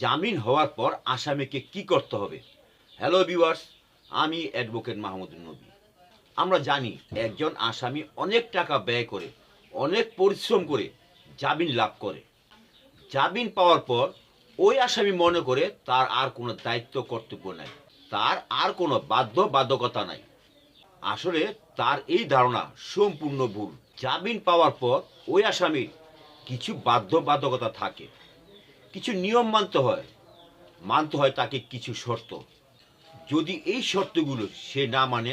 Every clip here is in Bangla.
জামিন হওয়ার পর আসামিকে কি করতে হবে? হ্যালো ভিউয়ার্স আমি অ্যাডভোকেট মাহমুদুল নবী। আমরা জানি একজন আসামি অনেক টাকা ব্যয় করে, অনেক পরিশ্রম করে জামিন লাভ করে। জামিন পাওয়ার পর ওই আসামি মনে করে তার আর কোনো দায়িত্ব কর্তব্য নাই, তার আর কোনো বাধ্য বাধ্যকতা নাই। আসলে তার এই ধারণা সম্পূর্ণ ভুল। জামিন পাওয়ার পর ওই আসামির কিছু বাধ্য বাধ্যকতা থাকে। কিছু নিয়ম মানতে হয়। মানতে হয় তাকে কিছু শর্ত। যদি এই শর্তগুলো সে না মানে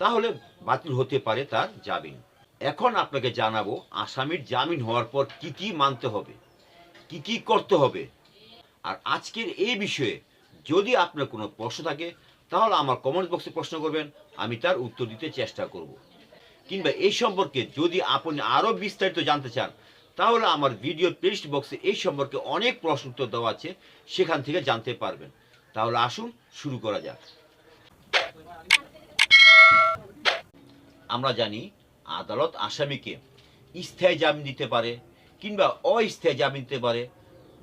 তাহলে বাতিল হতে পারে তার জামিন। এখন আপনাকে জানাব, আসামির জামিন হওয়ার পর কি কি মানতে হবে, কি কি করতে হবে। আর আজকের এই বিষয়ে যদি আপনার কোনো প্রশ্ন থাকে, তাহলে আমার কমেন্ট বক্সে প্রশ্ন করবেন, আমি তার উত্তর দিতে চেষ্টা করব। কিংবা এই সম্পর্কে যদি আপনি আরও বিস্তারিত জানতে চান তাহলে আমার ভিডিও প্লেলিস্ট বক্সে এই সম্পর্কে অনেক প্রশ্ন উত্তর দেওয়া আছে, সেখান থেকে জানতে পারবেন। তাহলে আসুন, শুরু করা যাক। আমরা জানি, আদালত আসামিকে স্থায়ী জামিন দিতে পারে কিংবা অস্থায়ী জামিন দিতে পারে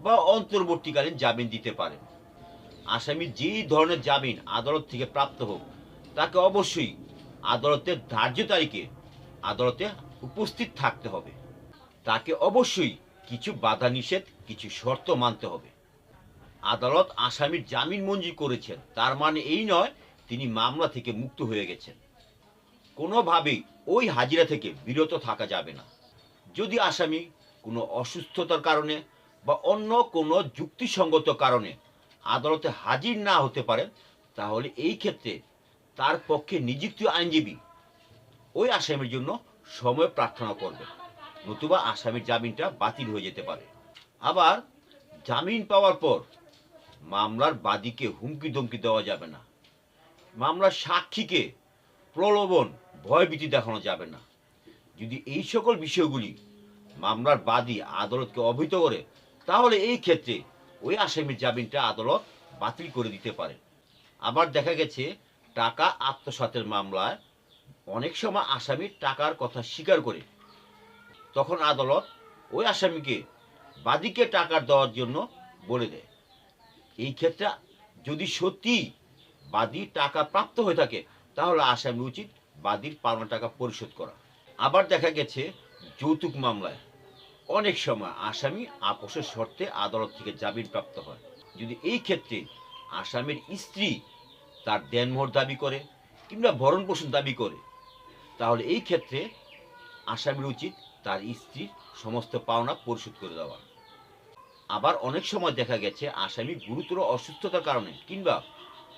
বা অন্তর্বর্তীকালীন জামিন দিতে পারে। আসামি যেই ধরনের জামিন আদালত থেকে প্রাপ্ত হোক, তাকে অবশ্যই আদালতের ধার্য তারিখে আদালতে উপস্থিত থাকতে হবে। তাকে অবশ্যই কিছু বাধা নিষেধ, কিছু শর্ত মানতে হবে। আদালত আসামির জামিন মঞ্জুর করেছেন। তার মানে এই নয়, তিনি মামলা থেকে মুক্ত হয়ে গেছেন। কোনোভাবেই ওই হাজিরা থেকে বিরত থাকা যাবে না। যদি আসামি কোনো অসুস্থতার কারণে বা অন্য কোনো যুক্তিসঙ্গত কারণে আদালতে হাজির না হতে পারেন, তাহলে এই ক্ষেত্রে তার পক্ষে নিযুক্ত আইনজীবী ওই আসামির জন্য সময় প্রার্থনা করবে নতুবা আসামির জামিনটা বাতিল হয়ে যেতে পারে। আবার জামিন পাওয়ার পর মামলার বাদীকে হুমকি ধমকি দেওয়া যাবে না। মামলার সাক্ষীকে প্রলোভন, ভয়ভীতি দেখানো যাবে না। যদি এই সকল বিষয়গুলি মামলার বাদী আদালতকে অবহিত করে, তাহলে এই ক্ষেত্রে ওই আসামির জামিনটা আদালত বাতিল করে দিতে পারে। আবার দেখা গেছে, টাকা আত্মসাতের মামলায় অনেক সময় আসামি টাকার কথা স্বীকার করে তখন আদালত ওই আসামিকে বাদীকে টাকা দেওয়ার জন্য বলে দেয়। এই ক্ষেত্রে যদি সত্যি বাদী টাকা প্রাপ্ত হয়ে থাকে, তাহলে আসামি উচিত বাদীর পাওনা টাকা পরিশোধ করা। আবার দেখা গেছে যৌতুক মামলায় অনেক সময় আসামি আপোষের শর্তে আদালত থেকে জামিন প্রাপ্ত হয়। যদি এই ক্ষেত্রে আসামির স্ত্রী তার দেনমোহর দাবি করে কিংবা ভরণ পোষণ দাবি করে, তাহলে এই ক্ষেত্রে আসামির উচিত তার স্ত্রীর সমস্ত পাওনা পরিশোধ করে দেওয়া। আবার অনেক সময় দেখা গেছে আসামি গুরুতর অসুস্থতার কারণে কিংবা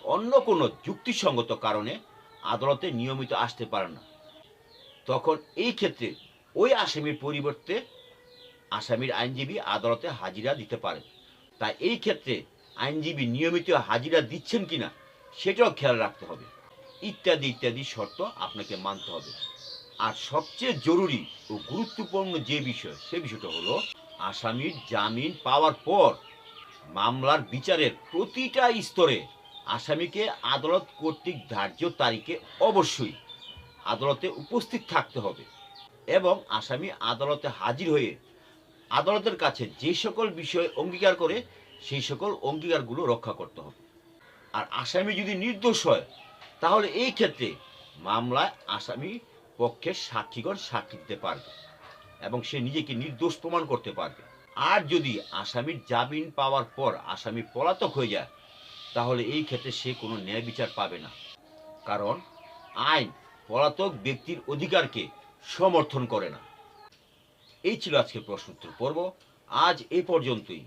অন্য কোনো যুক্তিসঙ্গত কারণে আদালতে নিয়মিত আসতে পারে না। তখন এই ক্ষেত্রে ওই আসামির পরিবর্তে আসামির আইনজীবী আদালতে হাজিরা দিতে পারে তাই এই ক্ষেত্রে আইনজীবী নিয়মিত হাজিরা দিচ্ছেন কিনা সেটাও খেয়াল রাখতে হবে। ইত্যাদি ইত্যাদি শর্ত আপনাকে মানতে হবে। আর সবচেয়ে জরুরি ও গুরুত্বপূর্ণ যে বিষয়, সে বিষয়টা হলো আসামির জামিন পাওয়ার পর মামলার বিচারের প্রতিটা স্তরে আসামিকে আদালত কর্তৃক ধার্য তারিখে অবশ্যই আদালতে উপস্থিত থাকতে হবে এবং আসামি আদালতে হাজির হয়ে আদালতের কাছে যে সকল বিষয় অঙ্গীকার করে সেই সকল অঙ্গীকারগুলো রক্ষা করতে হবে। আর আসামি যদি নির্দোষ হয়, তাহলে এই ক্ষেত্রে মামলায় আসামি পক্ষের সাক্ষীগণ সাক্ষী দিতে পারবে এবং সে নিজেকে নির্দোষ প্রমাণ করতে পারবে। আর যদি আসামির জামিন পাওয়ার পর আসামি পলাতক হয়ে যায়, তাহলে এই ক্ষেত্রে সে কোনো ন্যায় বিচার পাবে না। কারণ আইন পলাতক ব্যক্তির অধিকারকে সমর্থন করে না। এই ছিল আজকের প্রশ্ন উত্তর পর্ব। আজ এ পর্যন্তই।